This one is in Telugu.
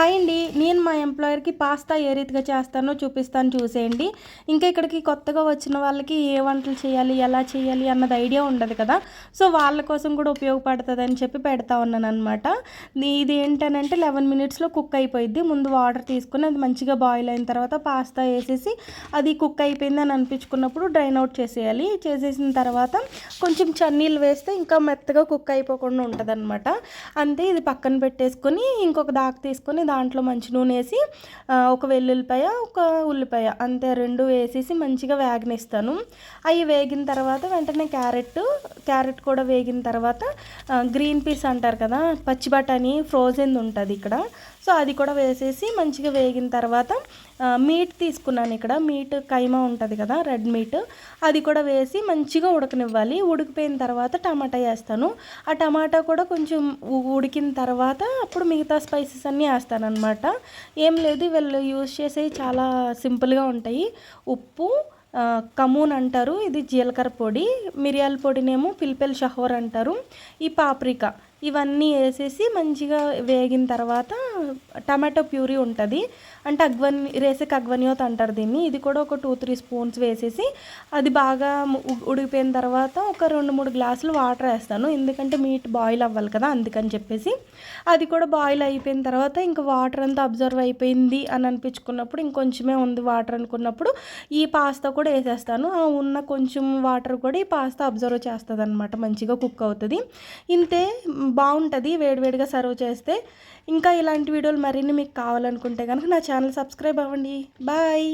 హాయ్ అండి. నేను మా ఎంప్లాయర్కి పాస్తా ఏ రీతిగా చేస్తానో చూపిస్తాను చూసేయండి. ఇంకా ఇక్కడికి కొత్తగా వచ్చిన వాళ్ళకి ఏ వంటలు చేయాలి ఎలా చేయాలి అన్నది ఐడియా ఉండదు కదా. సో వాళ్ళ కోసం కూడా ఉపయోగపడుతుంది అని చెప్పి పెడతా ఉన్నాను అనమాట ఇది ఏంటనంటే లెవెన్ మినిట్స్లో కుక్ అయిపోయింది ముందు వాటర్ తీసుకుని అది మంచిగా బాయిల్ అయిన తర్వాత పాస్తా వేసేసి అది కుక్ అయిపోయింది అని అనిపించుకున్నప్పుడు డ్రైన్ అవుట్ చేసేయాలి. చేసేసిన తర్వాత కొంచెం చన్నీళ్ళు వేస్తే ఇంకా మెత్తగా కుక్ అయిపోకుండా ఉంటుంది అంతే ఇది పక్కన పెట్టేసుకొని ఇంకొక దాకా తీసుకొని దాంట్లో మంచి నూనె వేసి ఒక వెల్లుల్లిపాయ ఒక ఉల్లిపాయ అంతే రెండు వేసేసి మంచిగా వేగనిస్తాను. అవి వేగిన తర్వాత వెంటనే క్యారెట్ క్యారెట్ కూడా వేగిన తర్వాత గ్రీన్ పీస్ అంటారు కదా పచ్చి బఠానీ ఫ్రోజన్ ఉంటుంది ఇక్కడ. సో అది కూడా వేసేసి మంచిగా వేగిన తర్వాత మీట్ తీసుకున్నాను ఇక్కడ. మీట్ కైమా ఉంటుంది కదా రెడ్ మీట్. అది కూడా వేసి మంచిగా ఉడకనివ్వాలి. ఉడికిపోయిన తర్వాత టమాటా వేస్తాను. ఆ టమాటా కూడా కొంచెం ఉడికిన తర్వాత అప్పుడు మిగతా స్పైసెస్ అన్నీ వేస్తాను. అనమాట ఏం లేదు వీళ్ళు యూజ్ చేసేవి చాలా సింపుల్గా ఉంటాయి. ఉప్పు కమూన్ అంటారు ఇది జీలకర్ర పొడి మిరియాల పొడినేమో పిల్పెల్ షహోర్ అంటారు. ఈ పాప్రికా. ఇవన్నీ వేసేసి మంచిగా వేగిన తర్వాత టమాటో ప్యూరీ ఉంటుంది. అంటే అగ్వన్ రేసెక్ అగ్వనియోత్ అంటారు దీన్ని. ఇది కూడా ఒక టూ త్రీ స్పూన్స్ వేసేసి అది బాగా ఉడికిపోయిన తర్వాత ఒక రెండు మూడు గ్లాసులు వాటర్ వేస్తాను. ఎందుకంటే మీట్ బాయిల్ అవ్వాలి కదా అందుకని చెప్పేసి. అది కూడా బాయిల్ అయిపోయిన తర్వాత ఇంకా వాటర్ అంతా అబ్జర్వ్ అయిపోయింది అని అనిపించుకున్నప్పుడు ఇంకొంచమే ఉంది వాటర్ అనుకున్నప్పుడు ఈ పాస్తా కూడా వేసేస్తాను. ఆ ఉన్న కొంచెం వాటర్ కూడా ఈ పాస్తా అబ్జర్వ్ చేస్తుంది అనమాట మంచిగా కుక్ అవుతుంది. ఇంతే బాగుంటుంది వేడివేడిగా సర్వ్ చేస్తే. ఇంకా ఇలాంటి వీడియోలు మరిన్ని మీకు కావాలనుకుంటే కనుక నా ఛానల్ సబ్స్క్రైబ్ అవ్వండి. బాయ్.